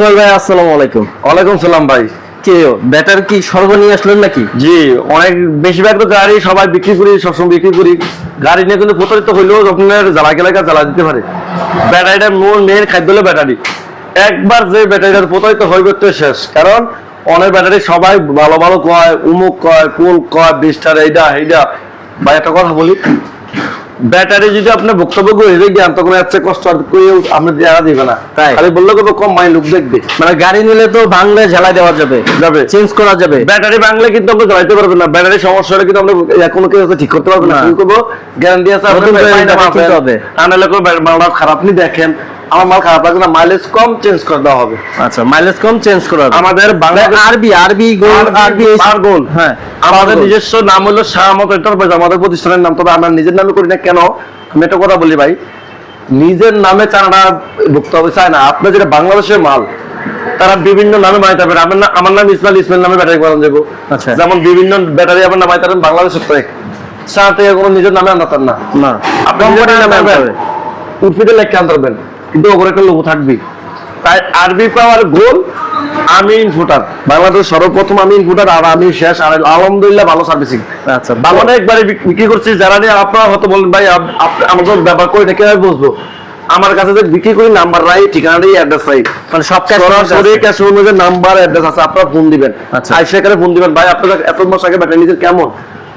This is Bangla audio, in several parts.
ইসমাইল ভাই আসসালামু আলাইকুম। ওয়ালাইকুম সালাম ভাই। কে ব্যাটার কি সর্ব নিয়ে আসলেন নাকি? জি অনেক বেশিরভাগ তো গাড়ি সবাই বিক্রি করি সবসময় বিক্রি করি। গাড়ি নিয়ে কিন্তু প্রতারিত হইলেও আপনার জ্বালা গেলাকা জ্বালা দিতে পারে। ব্যাটারিটা মূল মেন খাদ্য হলো ব্যাটারি। একবার যে ব্যাটারিটার প্রতারিত হইবে তো শেষ। কারণ অনেক ব্যাটারি সবাই ভালো ভালো কয় উমুক কয় কুল কয় বিস্টার এইটা এইটা ভাই একটা কথা বলি। ব্যাটারি যদি আপনি বক্তব্য করে জ্ঞান তখন এত কষ্ট আর করে আমরা দেওয়া দিবে না। তাই। খালি বললে কত কম মাইল লোক দেখবে। মানে গাড়ি নিলে তো বাংলায় ঝালাই দেওয়া যাবে। যাবে। চেঞ্জ করা যাবে। ব্যাটারি ভাঙলে কিন্তু আমরা চালাইতে পারব না। ব্যাটারি সমস্যা হলে কিন্তু আমরা কোনো কেউ ঠিক করতে পারব না। কি করব গ্যারান্টি আছে আপনার। আনালে কোনো ব্যাটারি খারাপ নি দেখেন। আমার মাল খারাপ লাগছে না মাইলেজ কম চেঞ্জ করে দেওয়া হবে। আচ্ছা মাইলেজ কম চেঞ্জ করা আমাদের বাংলাদেশ আরবি আরবি গোল আরবি পার গোল হ্যাঁ। আমাদের নিজস্ব নাম হলো শাহমত এন্টারপ্রাইজ আমাদের প্রতিষ্ঠানের নাম তবে আমরা নিজের নামে করি না কেন? আমি একটা কথা বলি ভাই নিজের নামে চারাটা ভুক্ত হবে চায় না। আপনার যেটা বাংলাদেশের মাল তারা বিভিন্ন নামে বানাইতে পারে। আমার না- আমার নাম ইসমাইল ইসমাইল নামে ব্যাটারি বানানো যাব। আচ্ছা। যেমন বিভিন্ন ব্যাটারি আপনার নামাইতে পারেন বাংলাদেশের সারা থেকে কোনো নিজের নামে আনতাম না। না। আপনি কোম্পানির নিজের নামে নামে উর্ফিতে লেখকে আনতে পারবেন। কিন্তু ওপরে একটা লোগো থাকবে তাই আরবি পাওয়ার গোল আমি ইনফুটার বাংলাদেশ সর্বপ্রথম আমি ইনফুটার আর আমি শেষ। আর আলহামদুলিল্লাহ ভালো সার্ভিসিং আচ্ছা ভালো। অনেকবারে বিক্রি করছি যারা নিয়ে আপনারা হয়তো বলেন ভাই ব্যবহার করি না কীভাবে বুঝব? আমার কাছে যে বিক্রি করি নাম্বার রাই ঠিকানাটাই অ্যাড্রেস রাই মানে সব সরাসরি ক্যাশ অনুযায়ী নাম্বার অ্যাড্রেস আছে আপনারা ফোন দিবেন। আচ্ছা। আই সেখানে ফোন দিবেন ভাই আপনারা এত বছর আগে ব্যাটারি নিয়েছেন কেমন?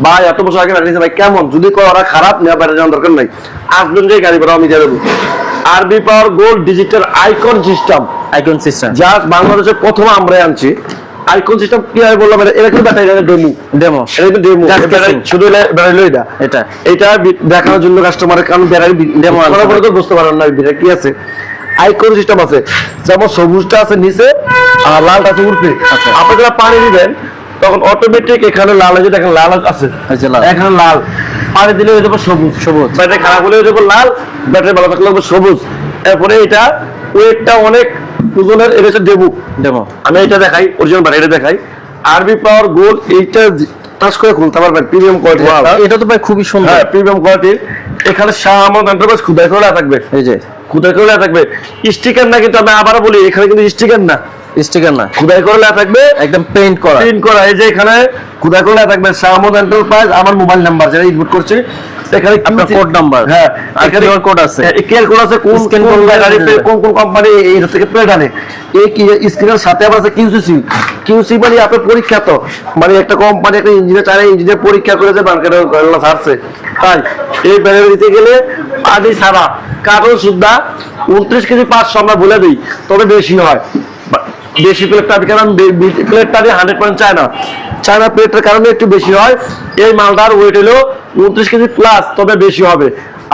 ভাই এত বছর আগে ভাই কেমন? যদি কয় ওরা খারাপ নেওয়া ব্যাটারি নেওয়ার দরকার নাই। আসবেন যে গাড়ি ভাড়া আমি দিয়ে দেবো। RB power gold digital icon system icon system যা বাংলাদেশের প্রথম আমরা আনছি। আইকন সিস্টেম কি হয় বললাম এটা এটা কিন্তু ব্যাটারি ডেমো ডেমো এটা কিন্তু ডেমো. শুধু ব্যাটারি লই এটা। এটা এটা দেখানোর জন্য কাস্টমারের কারণ ব্যাটারি পরে তো বুঝতে পারেন না এটা কি আছে। আইকন সিস্টেম আছে। যেমন সবুজটা আছে নিচে আর লালটা আছে উপরে। আচ্ছা। আপনি যখন পানি দিবেন তখন অটোমেটিক এখানে লাল হয়ে দেখেন লাল আছে। এখানে লাল। পানি দিলে হয়ে যাবে সবুজ। সবুজ। ব্যাটারি খারাপ হলে হয়ে যাবে লাল ব্যাটারি ভালো থাকলে সবুজ। এরপরে এটা ওয়েটটা অনেক ওজনের এটা হচ্ছে ডেবু ডেমো। আমি এটা দেখাই অরিজিনাল ব্যাটারি দেখাই। আরবি পাওয়ার গোল্ড এইটা টাচ করে খুলতে পারবেন প্রিমিয়াম কোয়ালিটি এটা তো ভাই খুবই সুন্দর। হ্যাঁ প্রিমিয়াম কোয়ালিটির এখানে শাহ আহমদ এন্টারপ্রাইজ খুদাই করে থাকবে। এই যে। খুদাই করে থাকবে। স্টিকার না কিন্তু আমি আবারও বলি এখানে কিন্তু স্টিকার না। স্টিকার না। খুদাই করে লেখা থাকবে? একদম পেইন্ট করা। প্রিন্ট করা এই যে এখানে খুদাই করে লেখা থাকবে। এন্টারপ্রাইজ আমার মোবাইল নাম্বার যেটা ইনপুট করছে এখানে আপনার code number। হ্যাঁ এখানে code আছে। কিউআর কোড আছে কোন কোন কোন কোন কোম্পানি থেকে প্লেট আনে এই কি স্ক্রিনের সাথে আবার আছে কিউসিসি কিউসি মানে আপনার পরীক্ষা তো। মানে একটা কোম্পানি একটা ইঞ্জিনিয়ার চারে ইঞ্জিনিয়ার পরীক্ষা করেছে মার্কেটে ছাড়ছে। তাই এই ব্যাটারি দিতে গেলে পানি সারা কাগজ সুদ্ধা উনত্রিশ কেজি পাঁচশো আমরা বলে দিই তবে বেশি হয়। বেশি প্লেট পাবি কারণ প্লেট দিয়ে হান্ড্রেড পয়েন্ট চায়না চায়না প্লেটের কারণে একটু বেশি হয়। এই মালদার ওয়েট হলো উনত্রিশ কেজি প্লাস তবে বেশি হবে।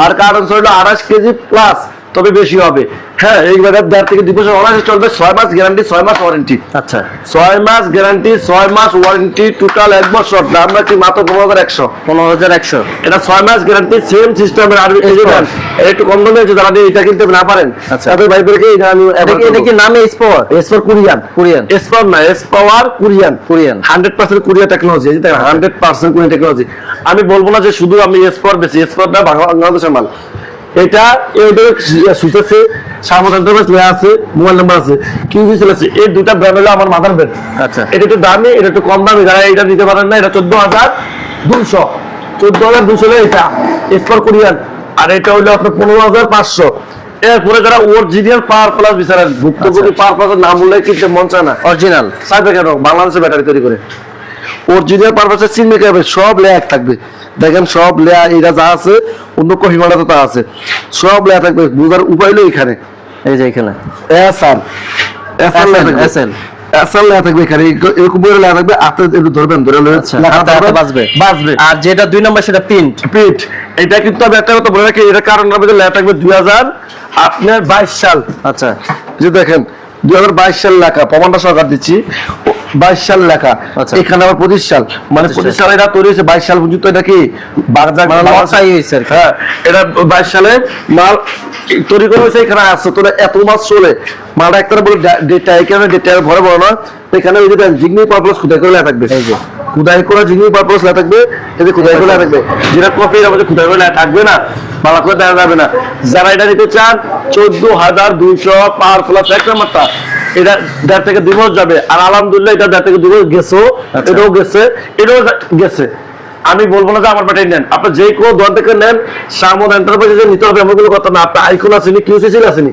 আর কারণ হলো আঠাশ কেজি প্লাস তবে বেশি হবে। হ্যাঁ এই ব্যাটার দেড় থেকে দুই বছর অনার্স চলবে ছয় মাস গ্যারান্টি ছয় মাস ওয়ারেন্টি আচ্ছা। ছয় মাস গ্যারান্টি ছয় মাস ওয়ারেন্টি টোটাল এক বছর। দাম রাখছি মাত্র পনেরো হাজার একশো? পনেরো হাজার একশো। এটা ছয় মাস গ্যারান্টি সেম সিস্টেমের আর এই যে Export। দেন, এটা একটু কম দামে আছে যারা এটা কিনতে না পারেন। আচ্ছা। তাদের ভাই এটা আমি এটা কি নামে কুরিয়ান কোরিয়ান না Korean Korean hundred percent technology hundred percent technology আমি বলব না যে শুধু আমি এসপর বেশি এসপরটা বাংলাদেশের মাল। এটা সামন্ত লেয়া আছে মোবাইল নাম্বার আছে কি আছে এই দুটা ব্র্যান্ড হলো আমার মাথার ব্র্যান্ড আচ্ছা। এটা একটু দামি এটা একটু কম দামি যারা এটা নিতে পারেন না এটা চোদ্দ হাজার দুশো চোদ্দ হাজার দুশো এটা এসপর কুরিয়ান। আর এটা আপনার পনেরো হাজার পাঁচশো। এরপরে যারা অরিজিনাল পাওয়ার প্লাস বিচারেন ভুক্তভোগী পাওয়ার নাম কিনতে মন চায় না। অরিজিনাল কেন বাংলাদেশে ব্যাটারি তৈরি করে। অরিজিনাল পারপাসে চিনবে কেবে সব লেয়ার থাকবে। দেখেন সব লেয়ার এটা যা আছে অন্য কহিমালাতে তা আছে। সব লেয়ার থাকবে। বুঝার উপায় হলো এখানে। এই যে এখানে। এসআর এসআর লেয়ার থাকবে। SL থাকবে এখানে। এরকম করে লেয়ার থাকবে আপনি একটু ধরবেন ধরে নেবেন। লেখা হাতে হাতে বাজবে বাজবে আর যেটা দুই নম্বর সেটা প্রিন্ট পিট এটা কিন্তু আমি একটা কথা বলে রাখি এটা কারণ হবে থাকবে দুই হাজার আপনার বাইশ সাল। আচ্ছা। যে দেখেন দুই হাজার বাইশ সাল লেখা প্রমাণটা সরকার দিচ্ছি। বাইশ সাল লেখা। আচ্ছা। এখানে আবার পঁচিশ সাল। মানে পঁচিশ সালে। এটা তৈরি হয়েছে বাইশ সাল পর্যন্ত এটা কি মানে। হ্যাঁ এটা বাইশ সালে মাল তৈরি করা হয়েছে এখানে আসছে তোরা এত মাস চলে। মালটা একটা বলে ডেটা এখানে ভরে বড় না এখানে ওই যে জিগনি পারপ্লাস খুদাই করে থাকবে। খুদাই করা জিগনি পারপ্লাস লেখা থাকবে খুদাই করে থাকবে। যেটা কপি আমাদের খুদাই করে থাকবে না। করে দেখা যাবে না। যারা এটা নিতে চান চোদ্দ হাজার দুইশো পার প্লাস এক নাম্বারটা। এটা দেড় থেকে দুই বছর যাবে। আর আলহামদুলিল্লাহ এটা দেড় থেকে দুই বছর গেছেও আচ্ছা। এটাও গেছে। এটাও গেছে। আমি বলব না যে আমার ব্যাটারি নেন। আপনি যে কোনো দোকান থেকে নেন সামদ এন্টারপ্রাইজে নিতে হবে এমন কোনো কথা না। আপনি আইকন আসেনি কিউসিসিল আসেনি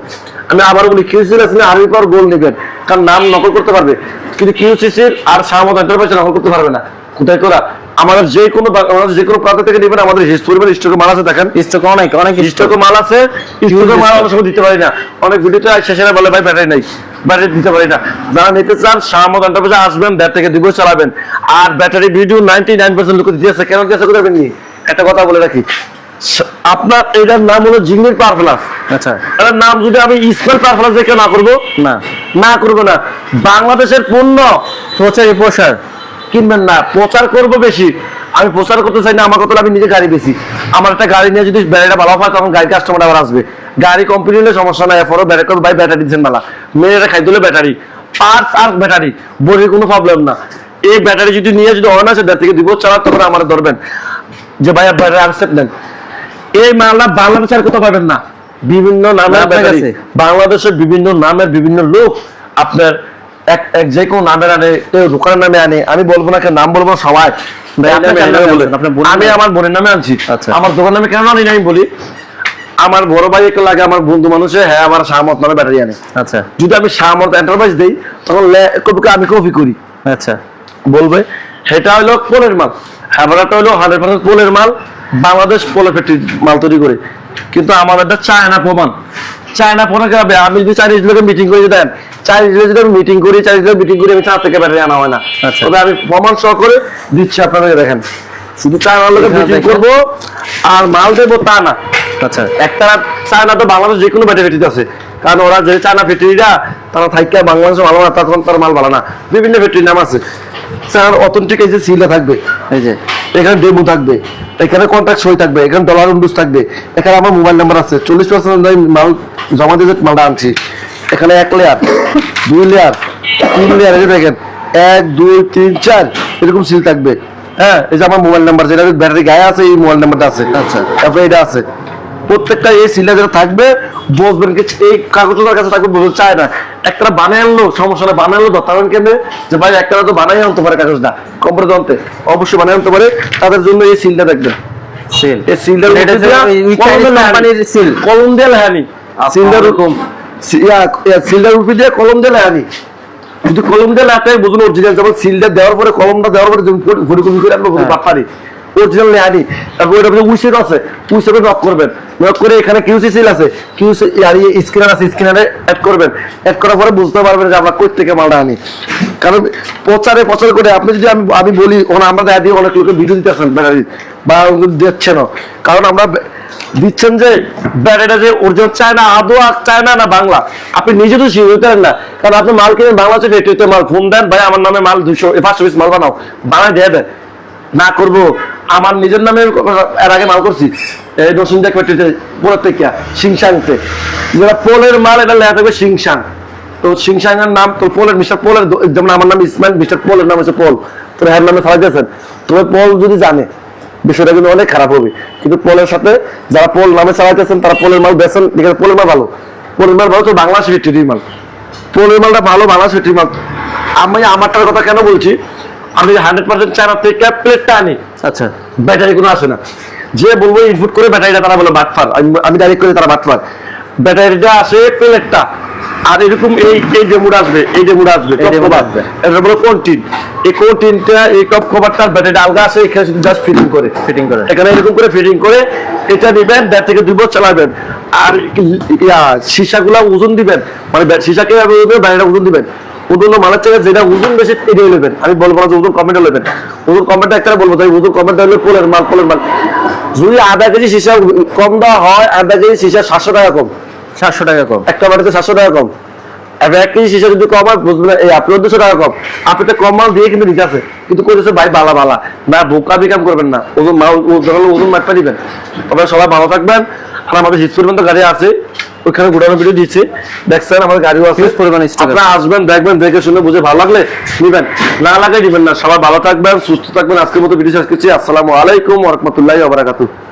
আমি আবার বলি কিউসিসিল আসেনি আরবি পর গোল নেবেন। কারণ নাম নকল করতে পারবে। কিন্তু কিউসিসির আর সামদ এন্টারপ্রাইজ নকল করতে পারবে না। কোথায় করা? আমাদের যে কোনো আমাদের যে কোনো প্রান্ত থেকে নেবেন। আমাদের পরিমাণ স্টকে মাল আছে দেখেন। স্টক অনেক অনেক স্টক মাল আছে। স্টকে মাল অনেক সময় দিতে পারি না। অনেক ভিডিওতে শেষে বলে ভাই ব্যাটারি নাই। ব্যাটারি দিতে পারি না। যারা নিতে চান সামদ এন্টারপ্রাইজে আসবেন দেড় থেকে দুই বছর চালাবেন। আর battery video ninety nine percent লোক দিয়েছে। কেন দিয়েছে কোথায় নি একটা কথা বলে রাখি। আপনার এটার নাম হলো জিগনির পাওয়ার প্লাস আচ্ছা। এটার নাম যদি আমি স্পেল পাওয়ার প্লাস দেখে না করব না। না করব না। বাংলাদেশের পণ্য প্রচারই প্রসার। কিনবেন না। প্রচার করব বেশি। আমি প্রচার করতে চাই না আমার কথা আমি নিজে গাড়ি বেশি আমার একটা গাড়ি নিয়ে যদি ব্যাটারিটা ভালো হয় তখন গাড়ি কাস্টমার আবার আসবে। গাড়ি কোম্পানি হলে সমস্যা নাই এরপরও ব্যাটারি ভাই ব্যাটারি দিচ্ছেন মালা মেয়েরা খাই দিলে ব্যাটারি পার্স আর ব্যাটারি বডির কোনো প্রবলেম না। এই ব্যাটারি যদি নিয়ে যদি অন আছে দেড় থেকে দিব চালার তখন আমার ধরবেন। যে ভাই ব্যাটারি আনসেট নেন। এই মালটা বাংলাদেশে আর কোথাও পাবেন না। বিভিন্ন নামের ব্যাটারি বাংলাদেশের বিভিন্ন নামের বিভিন্ন লোক আপনার এক এক যে কোনো নামের আনে কেউ দোকানের নামে আনে। আমি বলব না নাম বলব সবাই। বলে। আমি? আমার বোনের নামে আনছি। আচ্ছা। আমার দোকান নামে কেন আনি না আমি বলি? আমার বড় ভাই একটা লাগে আমার বন্ধু মানুষে হ্যাঁ আমার সামত নামে ব্যাটারি আনে। আচ্ছা। যদি আমি সামত এন্টারপ্রাইজ দেই তখন কবিকে আমি কপি করি। আচ্ছা। বলবে সেটা হলো পোলের মাল। হ্যাভারাটা হলো হান্ড্রেড পার্সেন্ট পোলের মাল। বাংলাদেশ পোলের ফ্যাক্টরি মাল তৈরি করে। কিন্তু চায়না প্রমাণ। চায়না ফোনে আমি যদি চাইনিজ লোকে মিটিং করে দেন। চাইনিজ লোক যদি মিটিং করি চাইনিজ লোক মিটিং করি আমি চার থেকে ব্যাটারি আনা হয় না। আচ্ছা। তবে আমি প্রমাণ সহ করে দিচ্ছি আপনারা দেখেন। শুধু চায়না লোকে দেখেন। করব আর মাল দেবো তা না। আচ্ছা। একটা চায়না তো বাংলাদেশ যে কোনো ব্যাটারি আছে। কারণ ওরা যে চায়না ফ্যাক্টরিটা তারা থাইকা বাংলাদেশে ভালো না তখন তার মাল ভালো না। বিভিন্ন ফ্যাক্টরির নাম আছে। চায়নার অথেন্টিক এই যে সিলে থাকবে এই যে। এখানে ডেমো থাকবে এখানে কন্ট্যাক্ট সই থাকবে এখানে ডলার উন্ডুস থাকবে। এখানে আমার মোবাইল নাম্বার আছে। চল্লিশ পার্সেন্ট আমি মাল জমা দিয়ে মালটা আনছি এখানে এক লেয়ার দুই লেয়ার তিন লেয়ার এই দেখেন এক দুই তিন চার এরকম সিল থাকবে। হ্যাঁ এই যে আমার মোবাইল নাম্বার যেটা ব্যাটারি গায়ে আছে এই মোবাইল নাম্বারটা আছে। আচ্ছা। তারপরে এটা আছে। প্রত্যেকটা এই সিলটা যেটা থাকবে বসবেন এই কাগজ কাছে থাকবে বলতে চায় না। একটা বানাই আনলো সমস্যা নেই বানাই আনলো ধরতে কেন যে ভাই একটা তো বানাই আনতে পারে কাগজটা কম্পিউটার জানতে অবশ্যই বানাই আনতে পারে। তাদের জন্য এই সিলটা দেখবেন। সেল এই। কলম দিয়ে লেহানি সিলটার সিলটার উপর দিয়ে কলম দিয়ে লেহানি যদি কলম দিয়ে লেহাতে বুঝুন অরিজিনাল যেমন সিলটা দেওয়ার পরে কলমটা দেওয়ার পরে ঘুরে করে আমরা বুঝতে পারি অরিজিনাল লেহানি তারপর ওইটা উইসের আছে। উইসের নক করবেন। নক করে এখানে কিউসি সিল আছে। কিউসি আর স্ক্যানার আছে স্ক্যানারে অ্যাড করবেন। অ্যাড করার পরে বুঝতে পারবেন যে আমরা কই থেকে মালটা আনি। কারণ প্রচারে প্রচার করে আপনি যদি আমি আমি বলি আমরা দেখা দিই অনেক লোকে ভিডিও দিতেছেন ব্যাটারি বা দিচ্ছেন কারণ আমরা দিচ্ছেন যে ব্যাটারিটা যে অরিজিনাল চায়না, আদৌ আর চায়না না না বাংলা। আপনি নিজে তো শিখতে পারেন না। কারণ আপনি মাল কিনেন বাংলাদেশে ফেটে মাল ফোন দেন, ভাই আমার নামে মাল দুশো পাঁচশো পিস মাল বানাও। বানায় দিয়ে দেন। না করব। আমার নিজের নামে এর আগে মাল করছি। এই নসুন্দা ফ্যাক্টরিতে পোলের থেকে সিংসাংতে যেটা পোলের মাল, এটা লেখা থাকবে সিংসাং তো সিংসাংয়ের নাম তো পোলের মিস্টার পোলের যেমন আমার নাম ইসমাইল মিস্টার পোলের নাম হচ্ছে পোল। তো এর নামে ছাড়া দিয়েছেন। তবে পোল যদি জানে বিষয়টা কিন্তু অনেক খারাপ হবে। কিন্তু পোলের সাথে যারা পোল নামে চালাইতেছেন তারা পোলের মাল বেছেন এখানে পোলের মাল ভালো। পোলের মাল ভালো তো বাংলাদেশ ফ্যাক্টরির মাল। পোলের মালটা ভালো বাংলাদেশ ফ্যাক্টরির মাল। আমি আমারটার কথা কেন বলছি? আমি হান্ড্রেড পার্সেন্ট চায়না থেকে প্লেটটা আনি আচ্ছা। ব্যাটারি কোনো আসে না। যে বলব ইনপুট করে ব্যাটারিটা তারা বলে বাটফার। আমি ডাইরেক্ট করে তারা বাটফার। ব্যাটারিটা আসে প্লেটটা আর এরকম এই এই ডেমুটা আসবে এই ডেমুটা আসবে এই টপ কভার আসবে। এটা বলে কোনটিন এই কোনটিনটা এই টপ কভারটার ব্যাটারিটা আলগা আসে এখানে শুধু জাস্ট ফিটিং করে। ফিটিং করে। এখানে এরকম করে ফিটিং করে এটা দিবেন দেড় থেকে দুই বছর চালাবেন। আর ইয়া সীসাগুলা ওজন দিবেন। মানে সীসাকে ব্যাটারিটা ওজন দিবেন। ওজন মালের থেকে যেটা ওজন বেশি এটাই নেবেন। আমি বলব না যে ওজন কমেন্টে নেবেন। ওজন কমেন্টটা একটা বলব তাই ওজন কমেন্টটা হলে পোলের মাল পোলের মাল। যদি আধা কেজি সীসা কম দেওয়া হয় আধা কেজি সীসা সাতশো টাকা কম। সাতশো টাকা কম। একটা বাড়িতে সাতশো টাকা কম। এবার এক যদি কম হয় বুঝবেন এই আপনি দুশো টাকা কম। আপনি তো কম মাল দিয়ে কিন্তু দিতে আছে। কিন্তু কইতেছে ভাই বালা বালা। না বোকা বিকাম করবেন না। ওজন মাল ওজন ওজন মাপটা দিবেন। তবে সবাই ভালো থাকবেন। আর আমাদের হিট পরিমাণ তো গাড়ি আছে। ওইখানে ঘুরানো ভিডিও দিচ্ছি। দেখছেন আমাদের গাড়িও আছে। আপনারা আসবেন দেখবেন দেখে শুনে বুঝে ভালো লাগলে নিবেন। না লাগে নিবেন না। সবাই ভালো থাকবেন সুস্থ থাকবেন। আজকের মতো ভিডিও শেষ করছি। আসসালামু আলাইকুম ওরহমতুল্লাহ ওবরাকাতুহ